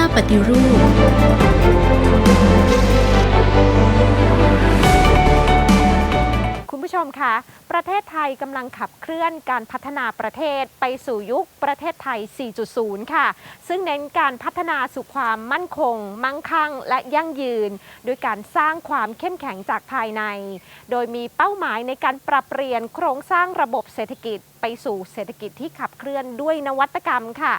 ก้าปฏิรูป คุณผู้ชมคะ ประเทศไทยกำลังขับเคลื่อนการพัฒนาประเทศไปสู่ยุคประเทศไทย 4.0 ค่ะ ซึ่งเน้นการพัฒนาสู่ความมั่นคง มั่งคั่ง และยั่งยืน โดยการสร้างความเข้มแข็งจากภายใน โดยมีเป้าหมายในการปรับเปลี่ยนโครงสร้างระบบเศรษฐกิจไปสู่เศรษฐกิจที่ขับเคลื่อนด้วยนวัตกรรมค่ะ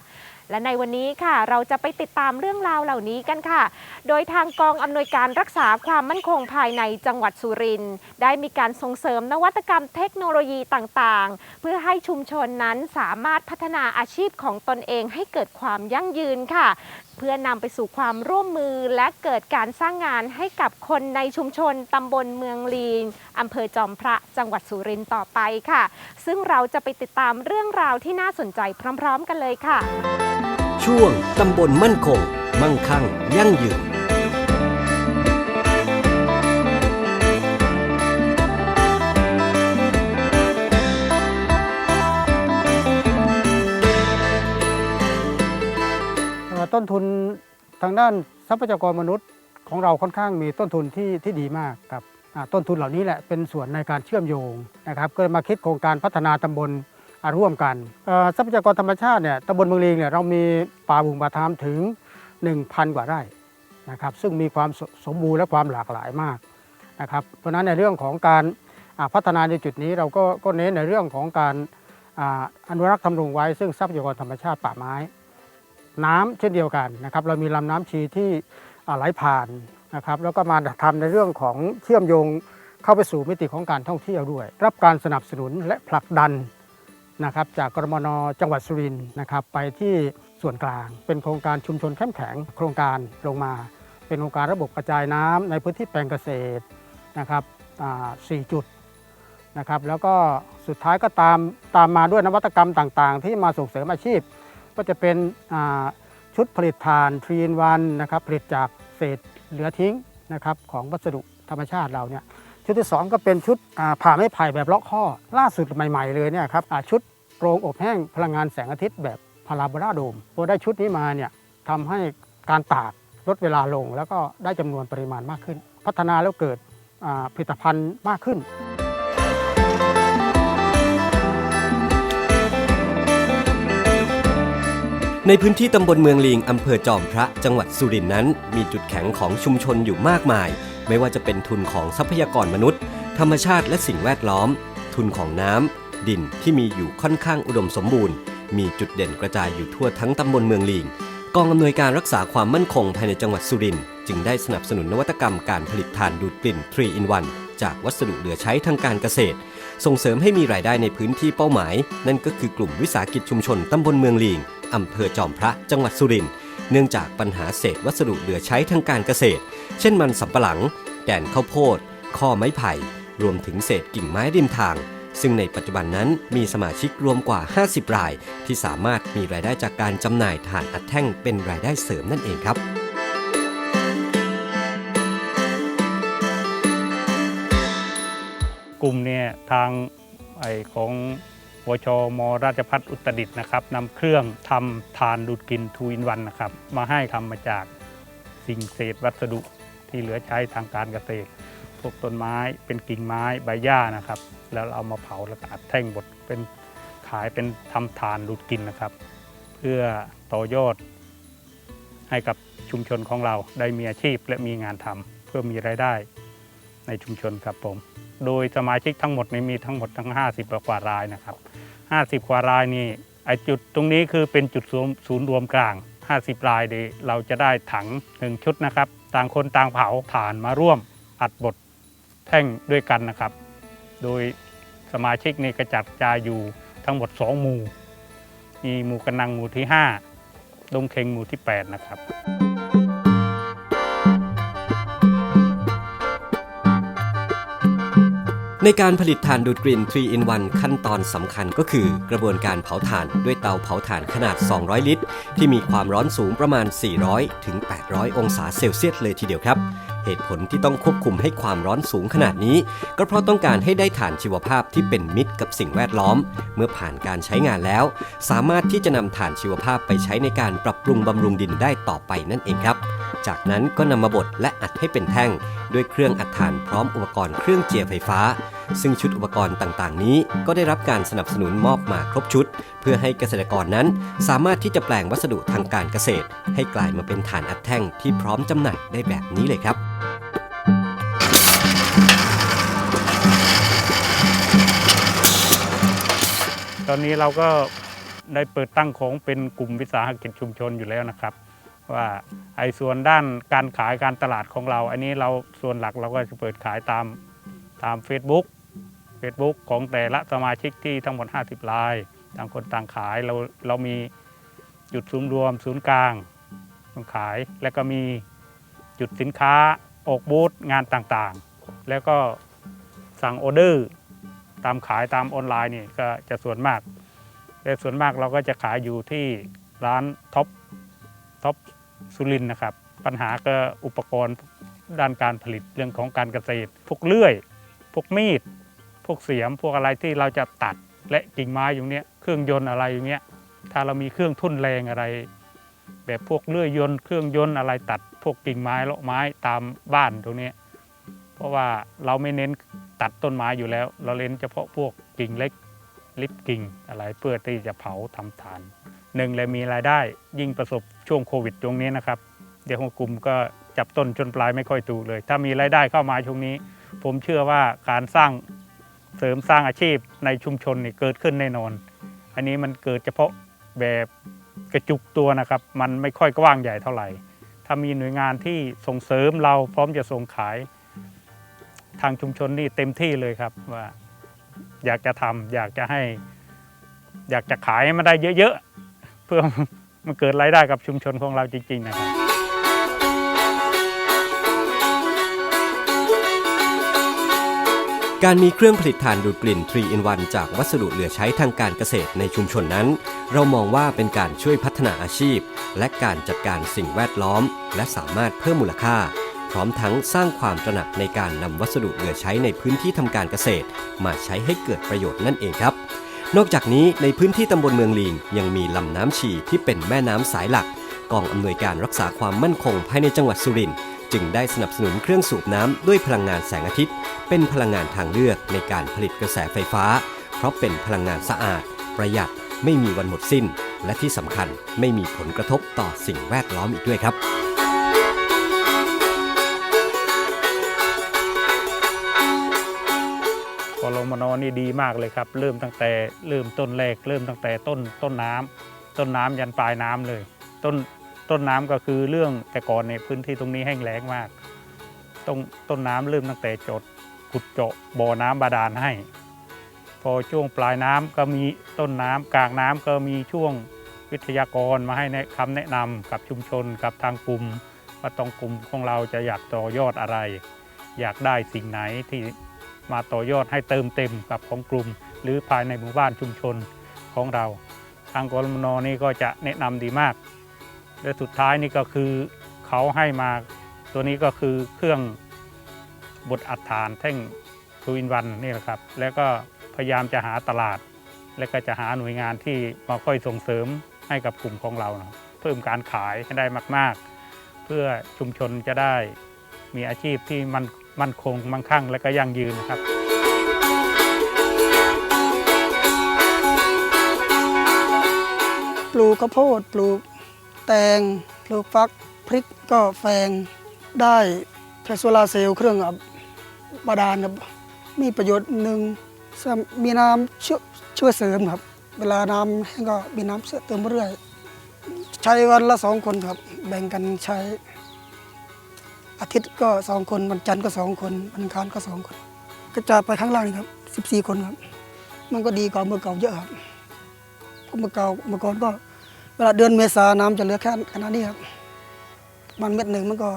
และในวันนี้ค่ะ เราจะไปติดตามเรื่องราวเหล่านี้กันค่ะ โดยทางกองอำนวยการรักษาความมั่นคงภายในจังหวัดสุรินทร์ได้มีการส่งเสริมนวัตกรรมเทคโนโลยีต่างๆ เพื่อให้ชุมชนนั้นสามารถพัฒนาอาชีพของตนเองให้เกิดความยั่งยืนค่ะ พื่อนำไปสู่ความร่วมมือและเกิดการสร้างงานให้กับคนในชุมชนตำบลเมืองลีนอำเภอจอมพระจังหวัดสุรินทร์ต่อไปค่ะ ซึ่งเราจะไปติดตามเรื่องราวที่น่าสนใจพร้อม ๆ กันเลยค่ะ ช่วงตำบลมั่นคง มั่งคั่ง ยั่งยืนเอ่อต้นทุน ทางด้านทรัพยากรมนุษย์ของเราค่อนข้างมีต้นทุนที่ที่ดีมากครับต้นทุนเหล่านี้แหละเป็นส่วนในการเชื่อมโยงนะครับก็มาคิดโครงการพัฒนาตำบลร่วมกันทรัพยากรธรรมชาติเนี่ยตำบลเมืองลีงเนี่ยเรามีป่าบุงป่าทามถึง 1,000 กว่าไร่นะครับซึ่งมีความสสมบูรณ์และความหลากหลายมากนะครับเพราะฉะนั้นในเรื่องของการพัฒนาในจุดนี้เราก็ก็เน้นในเรื่องของการอ่าอนุรักษ์ทำรงไว้ซึ่งทรัพยากรธรรมชาติป่าไม้ น้ำเช่นเดียวกันนะครับเรามีลำน้ำชีที่ไหลผ่านนะครับแล้วก็มาทำในเรื่องของเชื่อมโยงเข้าไปสู่มิติของการท่องเที่ยวด้วย รับการสนับสนุนและผลักดันนะครับจากกรมนจังหวัดสุรินทร์นะครับไปที่ส่วนกลาง เป็นโครงการชุมชนเข้มแข็งโครงการลงมา เป็นโครงการระบบกระจายน้ำในพื้นที่แปลงเกษตรนะครับสี่จุดนะครับแล้วก็สุดท้ายก็ตามตามมาด้วยนวัตกรรมต่างๆ ที่มาส่งเสริมอาชีพ ก็จะเป็นชุดผลิตถ่านทรีนวันนะครับผลิตจากเศษเหลือทิ้งนะครับของวัสดุธรรมชาติเราเนี่ยชุดที่ 2 ก็เป็นชุดผ่าไม้ไผ่แบบล็อกข้อ ล่าสุดใหม่ ๆเลยเนี่ยครับชุดโรงอบแห้งพลังงานแสงอาทิตย์แบบพาราโบลาโดมพอได้ชุดนี้มาเนี่ยทำให้การตากลดเวลาลง แล้วก็ได้จำนวนปริมาณมากขึ้น พัฒนาแล้วเกิดผลิตภัณฑ์มากขึ้น ในพื้นที่ตำบลเมืองลิงอำเภอจอมพระจังหวัดสุรินทร์นั้น มีจุดแข็งของชุมชนอยู่มากมาย ไม่ว่าจะเป็นทุนของทรัพยากรมนุษย์ ธรรมชาติและสิ่งแวดล้อม ทุนของน้ำดินที่มีอยู่ค่อนข้างอุดมสมบูรณ์ มีจุดเด่นกระจายอยู่ทั่วทั้งตำบลเมืองลิงกองอำนวยการรักษาความมั่นคงภายในจังหวัดสุรินทร์จึงได้สนับสนุนนวัตกรรมการผลิตถ่านดูดกลิ่น3 in 1จากวัสดุเหลือใช้ทางการเกษตร ส่งเสริมให้มีรายได้ในพื้นที่เป้าหมาย นั่นก็คือกลุ่มวิสาหกิจชุมชนตำบลเมืองลีงอำเภอจอมพระจังหวัดสุรินทร์เนื่องจากปัญหาเศษวัสดุเหลือใช้ทางการเกษตร เช่นมันสำปะหลังแกนข้าวโพด ข้อไม้ไผ่ รวมถึงเศษกิ่งไม้ริมทาง ซึ่งในปัจจุบันนั้นมีสมาชิกรวมกว่า 50 ราย ที่สามารถมีรายได้จากการจำหน่ายถ่านอัดแท่งเป็นรายได้เสริมนั่นเองครับ กลุ่มเนี่ยทางไอของวชมราชพัฒอุตรดิตถ์นะครับนำเครื่องทำทานดูดกลินทูอินวันนะครับ มาให้ทำมาจากสิ่งเศษวัสดุที่เหลือใช้ทางการเกษตร พวกต้นไม้เป็นกิ่งไม้ใบหญ้านะครับ แล้วเอามาเผาแล้วก็อัดแท่งบดเป็นขายเป็นทำทานดูดกลินนะครับ เพื่อต่อยอดให้กับชุมชนของเราได้มีอาชีพและมีงานทำเพื่อมีรายได้ ในชุมชนครับผม โดยสมาชิกทั้งหมดนี่มีทั้งหมดทั้ง 50กว่ารายนะครับ 50 กว่ารายนี่ไอจุดตรงนี้คือเป็นจุดศูนย์ศูนย์รวมกลาง 50 รายเดเราจะได้ถังหนึ่งชุดนะครับ ต่างคนต่างเผาถ่านมาร่วมอัดบดแท่งด้วยกันนะครับ โดยสมาชิกนี่กระจัดจายอยู่ทั้งหมด 2 หมู่ มีหมู่กระนังหมู่ที่ 5 ดงเคงหมู่ที่ 8 นะครับ ในการผลิตถ่านดูดกลิ่น 3 in 1 ขั้นตอนสำคัญก็คือกระบวนการเผาถ่านด้วยเตาเผาถ่านขนาด 200 ลิตร ที่มีความร้อนสูงประมาณ 400 ถึง 800 องศาเซลเซียสเลยทีเดียวครับ เหตุผลที่ต้องควบคุมให้ความร้อนสูงขนาดนี้ ก็เพราะต้องการให้ได้ถ่านชีวภาพที่เป็นมิตรกับสิ่งแวดล้อม เมื่อผ่านการใช้งานแล้ว สามารถที่จะนำถ่านชีวภาพไปใช้ในการปรับปรุงบำรุงดินได้ต่อไปนั่นเองครับ จากนั้นก็นำมาบดและอัดให้เป็นแท่ง ด้วยเครื่องอัดถ่านพร้อมอุปกรณ์เครื่องเจียไฟฟ้า ซึ่งชุดอุปกรณ์ต่างๆ นี้ก็ได้รับการสนับสนุนมอบมาครบชุด เพื่อให้เกษตรกรนั้น สามารถที่จะแปลงวัสดุทางการเกษตร ให้กลายมาเป็นถ่านอัดแท่งที่พร้อมจำหน่ายได้แบบนี้เลยครับตอนนี้เราก็ได้เปิดตั้งของเป็นกลุ่มวิสาหกิจชุมชนอยู่แล้วนะครับ ว่าไอ้ส่วนด้านการขายการตลาดของเรา อันนี้เราส่วนหลักเราก็จะเปิดขายตามตาม Facebook Facebook ของแต่ละสมาชิกที่ทั้งหมด 50 ราย ต่างคนต่างขายเราเรามีจุดศูนย์รวมศูนย์กลางต้องขาย แล้วก็มีจุดสินค้าออกบูธงานต่างๆ แล้วก็สั่งออเดอร์ตามขายตามออนไลน์นี่ก็จะส่วนมากแต่ส่วนมากเราก็จะขายอยู่ที่ร้านท็อปท็อป สุรินทร์นะครับ ปัญหาก็อุปกรณ์ด้านการผลิตเรื่องของการเกษตร พวกเลื่อย พวกมีด พวกเสียม พวกอะไรที่เราจะตัดและกิ่งไม้อยู่เนี้ยเครื่องยนต์อะไรอยู่เนี้ยถ้าเรามีเครื่องทุ่นแรงอะไร แบบพวกเลื่อยยนต์เครื่องยนต์อะไรตัด พวกกิ่งไม้เลาะไม้ตามบ้านตรงเนี้ยเพราะว่าเราไม่เน้นตัดต้นไม้อยู่แล้ว เราเล่นเฉพาะพวกกิ่งเล็กลิบกิ่งอะไรเพื่อที่จะเผาทำฐาน หนึ่งเลยมีรายได้ยิ่งประสบช่วงโควิดตรงนี้นะครับ เดี๋ยวของกลุ่มก็จับต้นจนปลายไม่ค่อยถูกเลย ถ้ามีรายได้เข้ามาช่วงนี้ ผมเชื่อว่าการสร้างเสริมสร้างอาชีพในชุมชนนี่เกิดขึ้นแน่นอน อันนี้มันเกิดเฉพาะแบบกระจุกตัวนะครับ มันไม่ค่อยกว้างใหญ่เท่าไหร่ ถ้ามีหน่วยงานที่ส่งเสริมเราพร้อมจะส่งขาย ทางชุมชนนี่เต็มที่เลยครับว่าอยากจะทำอยากจะให้ อยากจะขายมันได้เยอะๆ พื่อมันเกิดรายได้กับชุมชนของเราจริง ๆ นะครับการมีเครื่องผลิตถ่านดูดกลิ่น 3 in 1 จากวัสดุเหลือใช้ทางการเกษตรในชุมชนนั้น เรามองว่าเป็นการช่วยพัฒนาอาชีพ และการจัดการสิ่งแวดล้อม และสามารถเพิ่มมูลค่า พร้อมทั้งสร้างความตระหนักในการนำวัสดุเหลือใช้ในพื้นที่ทำการเกษตร มาใช้ให้เกิดประโยชน์นั่นเองครับ นอกจากนี้ในพื้นที่ตำบลเมืองลีงยังมีลำน้ำฉีที่เป็นแม่น้ำสายหลัก กองอำนวยการรักษาความมั่นคงภายในจังหวัดสุรินทร์จึงได้สนับสนุนเครื่องสูบน้ำด้วยพลังงานแสงอาทิตย์ เป็นพลังงานทางเลือกในการผลิตกระแสไฟฟ้า เพราะเป็นพลังงานสะอาด ประหยัดไม่มีวันหมดสิ้น และที่สำคัญไม่มีผลกระทบต่อสิ่งแวดล้อมอีกด้วยครับ กรมนนี่ดีมากเลยครับ เริ่มตั้งแต่เริ่มต้นแรก เริ่มตั้งแต่ต้นต้นน้ำต้นน้ำยันปลายน้ำเลย ต้นต้นน้ำก็คือเรื่องแต่ก่อนในพื้นที่ตรงนี้แห้งแล้งมากต้นต้นน้ำเริ่มตั้งแต่จดขุดเจาะบ่อน้ำบาดาลให้ พอช่วงปลายน้ำก็มีต้นน้ำกลางน้ำก็มีช่วงวิทยากรมาให้แนะคำแนะนำกับชุมชนกับทางกลุ่มว่าต้องกลุ่มของเราจะอยากต่อยอดอะไร อยากได้สิ่งไหนที่ มาต่อยอดให้เติมเต็มกับของกลุ่ม หรือภายในหมู่บ้านชุมชนของเรา ทางกรมนนี่ก็จะแนะนำดีมาก และสุดท้ายนี่ก็คือเขาให้มาตัวนี้ก็คือเครื่องบดอัดฐานแท่งทูอินวันนี่แหละครับ แล้วก็พยายามจะหาตลาด และก็จะหาหน่วยงานที่มาค่อยส่งเสริมให้กับกลุ่มของเรานะเพิ่มการขายให้ได้มาก ๆ เพื่อชุมชนจะได้มีอาชีพที่มัน มั่นคงมั่งคั่งและก็ยั่งยืนนะครับปลูกข้าวโพดปลูกแตงปลูกฟักพริกก็แฟงได้ใช้โซลาเซลล์เครื่องบาดาลครับมีประโยชน์หนึ่งมีน้ำช่วยช่วยเสริมครับ เวลาน้ำแห้งก็มีน้ำเติมเรื่อย ใช้วันละสองคนครับ แบ่งกันใช้ อาทิตย์ก็สองคนวันจันทร์ก็สองคนวันอังคารก็สองคน ก็จะไปข้างล่างนี่ครับสิบสี่คนครับ มันก็ดีกว่าเมื่อเก่าเยอะครับเมื่อเก่าเมื่อก่อนก็เวลาเดือนเมษาน้ำจะเหลือแค่ขนาดนี้ครับมันเม็ดหนึ่งมันก็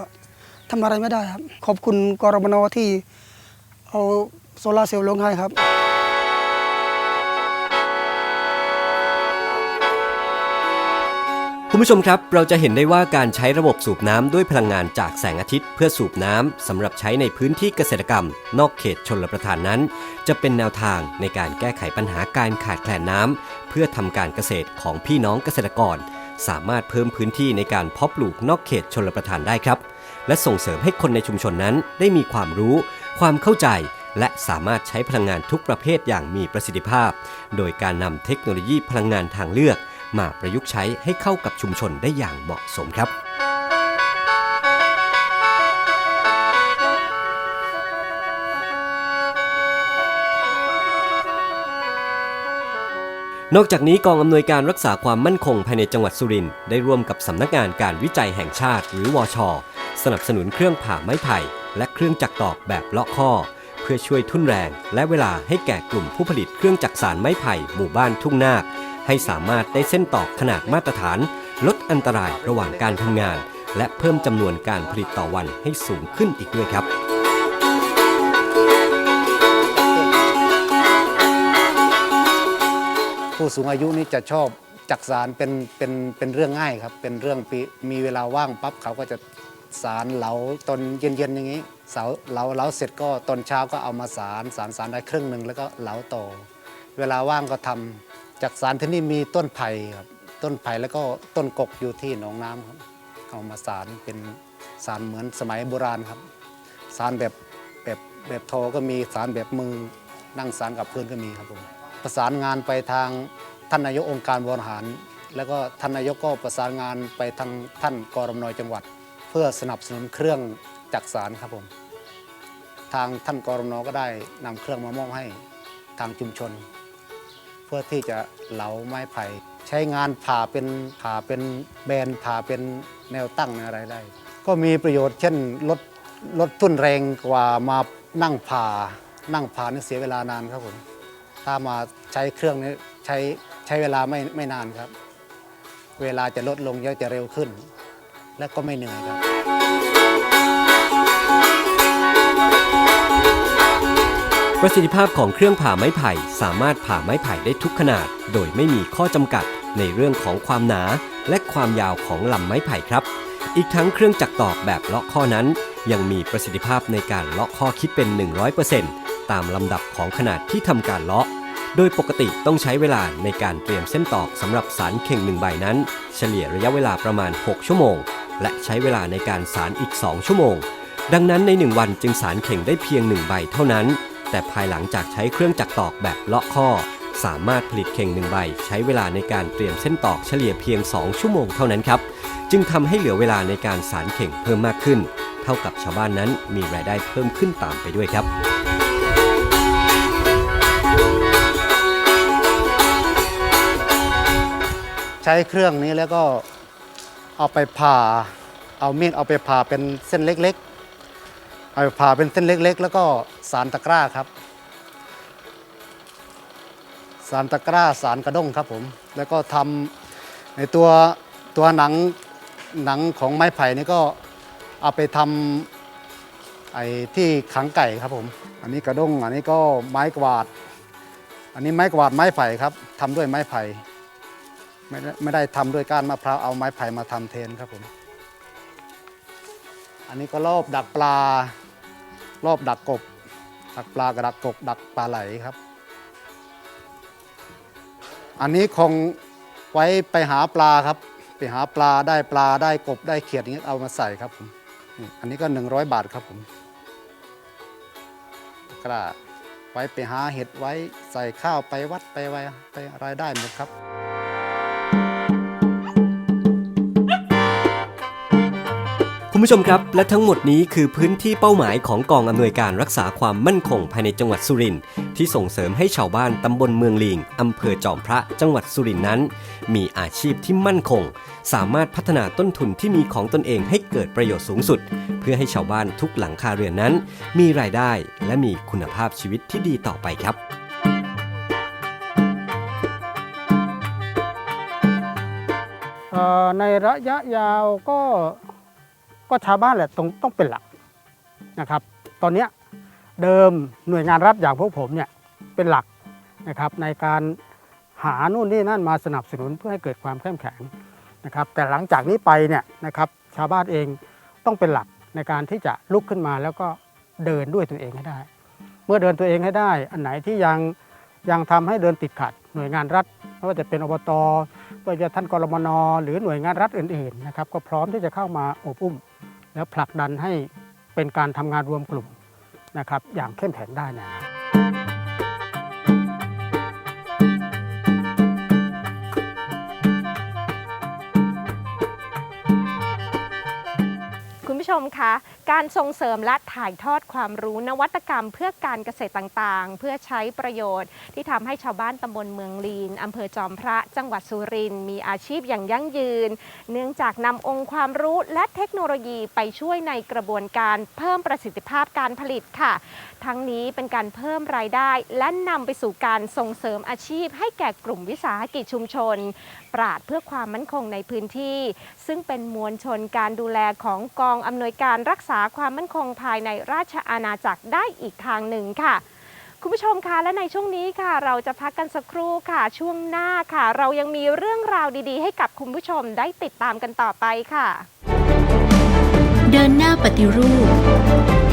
ทำอะไรไม่ได้ครับ ขอบคุณกรมนที่เอาโซลาเซลล์ลงให้ครับ คุณผู้ชมครับ เราจะเห็นได้ว่าการใช้ระบบสูบน้ำด้วยพลังงานจากแสงอาทิตย์ เพื่อสูบน้ำสำหรับใช้ในพื้นที่เกษตรกรรม นอกเขตชนลประทานนั้น จะเป็นแนวทางในการแก้ไขปัญหาการขาดแคลนน้ำเพื่อทำการเกษตรของพี่น้องเกษตรกร สามารถเพิ่มพื้นที่ในการเพาะปลูกนอกเขตชนลประทานได้ครับ และส่งเสริมให้คนในชุมชนนั้นได้มีความรู้ ความเข้าใจและสามารถใช้พลังงานทุกประเภทอย่างมีประสิทธิภาพ โดยการนำเทคโนโลยีพลังงานทางเลือก มาประยุกต์ใช้ให้เข้ากับชุมชนได้อย่างเหมาะสมครับ นอกจากนี้กองอำนวยการรักษาความมั่นคงภายในจังหวัดสุรินทร์ได้ร่วมกับสำนักงานการวิจัยแห่งชาติ หรือวช สนับสนุนเครื่องผ่าไม้ไผ่และเครื่องจักรตอกแบบเลาะข้อเพื่อช่วยทุ่นแรงและเวลาให้แก่กลุ่มผู้ผลิตเครื่องจักสานไม้ไผ่หมู่บ้านทุ่งนาค ให้สามารถได้เส้นตอกขนาดมาตรฐาน ลดอันตรายระหว่างการทำงาน และเพิ่มจำนวนการผลิตต่อวันให้สูงขึ้นอีกด้วยครับผู้สูงอายุนี่จะชอบจักสารเป็นเป็นเป็นเรื่องง่ายครับ เป็นเรื่องมีเวลาว่างปั๊บเขาก็จะสารเหลาตอนเย็นๆอย่างนี้เสาเหลาเหลาเสร็จก็ตอนเช้าก็เอามาสารสารสารได้ครึ่งหนึ่งแล้วก็เหลาต่อ เวลาว่างก็ทำ จักสารที่นี่มีต้นไผ่ครับต้นไผ่แล้วก็ต้นกกอยู่ที่หนองน้ำครับเอามาสารเป็นสารเหมือนสมัยโบราณครับ สารแบบแบบแบบโทก็มีสารแบบมือนั่งสารกับเพื่อนก็มีครับผมประสานงานไปทางท่านนายกองค์การบริหาร แล้วก็ท่านนายกก็ประสานงานไปทางท่านกรมนจังหวัด เพื่อสนับสนุนเครื่องจักสารครับผมทางท่านกรมนก็ได้นำเครื่องมามอบให้ทางชุมชน พื่อที่จะเหลาไม้ไผ่ ใช้งานผ่าเป็นผ่าเป็นแบนผ่าเป็นแนวตั้งอะไรได้ ก็มีประโยชน์เช่นลดลดทุนแรงกว่ามานั่งผ่า นั่งผ่านี่เสียเวลานานครับผมถ้ามาใช้เครื่องนี้ใช้ใช้เวลาไม่ไม่นานครับ เวลาจะลดลงเยอะจะเร็วขึ้น และก็ไม่เหนื่อยครับ ประสิทธิภาพของเครื่องผ่าไม้ไผ่ สามารถผ่าไม้ไผ่ได้ทุกขนาด โดยไม่มีข้อจำกัดในเรื่องของความหนาและความยาวของลำไม้ไผ่ครับ อีกทั้งเครื่องจักรตอกแบบเลาะข้อนั้น ยังมีประสิทธิภาพในการเลาะข้อคิดเป็น 100%ตามลำดับของขนาดที่ทำการเลาะ โดยปกติต้องใช้เวลาในการเตรียมเส้นตอกสำหรับสารเข่งหนึ่งใบนั้น เฉลี่ยระยะเวลาประมาณ 6 ชั่วโมง และใช้เวลาในการสารอีก 2 ชั่วโมง ดังนั้นใน 1 วันจึงสารเข่งได้เพียง 1 ใบเท่านั้น แต่ภายหลังจากใช้เครื่องจักรตอกแบบเลาะข้อ สามารถผลิตเข่งหนึ่งใบ ใช้เวลาในการเตรียมเส้นตอกเฉลี่ยเพียง 2 ชั่วโมงเท่านั้นครับ จึงทำให้เหลือเวลาในการสารเข่งเพิ่มมากขึ้น เท่ากับชาวบ้านนั้นมีรายได้เพิ่มขึ้นตามไปด้วยครับใช้เครื่องนี้แล้วก็เอาไปผ่า เอามีดเอาไปผ่าเป็นเส้นเล็ก เอาผ่าเป็นเส้นเล็ก ๆ แล้วก็สารตะกร้าครับ สารตะกร้าสารกระด้งครับผม แล้วก็ทำในตัวตัวหนังหนังของไม้ไผ่นี่ก็เอาไปทำไอ้ที่ขังไก่ครับผม อันนี้กระด้ง อันนี้ก็ไม้กวาด อันนี้ไม้กวาดไม้ไผ่ครับทำด้วยไม้ไผ่ไม่ได้ไม่ได้ทำด้วยก้านมะพร้าวเอาไม้ไผ่มาทำเทนครับผม อันนี้ก็รอบดักปลา รอบดักกบ ดักปลากับดักกบ ดักปลาไหลครับ อันนี้คงไว้ไปหาปลาครับ ไปหาปลาได้ปลาได้กบได้เขียดอย่างนี้เอามาใส่ครับผมอันนี้ก็ 100 บาทครับผมกระไว้ไปหาเห็ดไว้ใส่ข้าวไปวัดไปไว้ไปอะไรได้หมดครับ คุณผู้ชมครับ และทั้งหมดนี้คือพื้นที่เป้าหมายของกองอำนวยการรักษาความมั่นคงภายในจังหวัดสุรินทร์ที่ส่งเสริมให้ชาวบ้านตำบลเมืองลิงอำเภอจอมพระจังหวัดสุรินทร์นั้น มีอาชีพที่มั่นคง สามารถพัฒนาต้นทุนที่มีของตนเองให้เกิดประโยชน์สูงสุด เพื่อให้ชาวบ้านทุกหลังคาเรือนนั้น มีรายได้และมีคุณภาพชีวิตที่ดีต่อไปครับในระยะยาวก็ ก็ชาวบ้านแหละต้องต้องเป็นหลักนะครับ ตอนนี้เดิมหน่วยงานรัฐอย่างพวกผมเนี่ยเป็นหลักนะครับในการหานู่นนี่นั่นมาสนับสนุนเพื่อให้เกิดความเข้มแข็งนะครับ แต่หลังจากนี้ไปเนี่ยนะครับชาวบ้านเองต้องเป็นหลักในการที่จะลุกขึ้นมาแล้วก็เดินด้วยตัวเองให้ได้ เมื่อเดินตัวเองให้ได้ อันไหนที่ยังยังทำให้เดินติดขัด หน่วยงานรัฐไม่ว่าจะเป็นอบต ไม่ว่าจะท่านกรมนหรือหน่วยงานรัฐอื่นๆนะครับก็พร้อมที่จะเข้ามาอบอุ้ม แล้วผลักดันให้เป็นการทำงานรวมกลุ่มนะครับอย่างเข้มแข็งได้นะครับ ชมคะการส่งเสริมและถ่ายทอดความรู้นวัตกรรมเพื่อการเกษตรต่างๆ เพื่อใช้ประโยชน์ ที่ทำให้ชาวบ้านตำบลเมืองลีนอำเภอจอมพระจังหวัดสุรินทร์มีอาชีพอย่างยั่งยืน เนื่องจากนำองค์ความรู้และเทคโนโลยีไปช่วยในกระบวนการเพิ่มประสิทธิภาพการผลิตค่ะ ทั้งนี้เป็นการเพิ่มรายได้ และนำไปสู่การส่งเสริมอาชีพ ให้แก่กลุ่มวิสาหกิจชุมชน ปราดเพื่อความมั่นคงในพื้นที่ ซึ่งเป็นมวลชนการดูแลของกองอำนวยนวยการรักษาความมั่นคงภายในราชอาณาจักรได้อีกทางหนึ่งค่ะ คุณผู้ชมคะและในช่วงนี้ค่ะ เราจะพักกันสักครู่ค่ะ ช่วงหน้าค่ะ เรายังมีเรื่องราวดีๆ ให้กับคุณผู้ชมได้ติดตามกันต่อไปค่ะ เดินหน้าปฏิรูป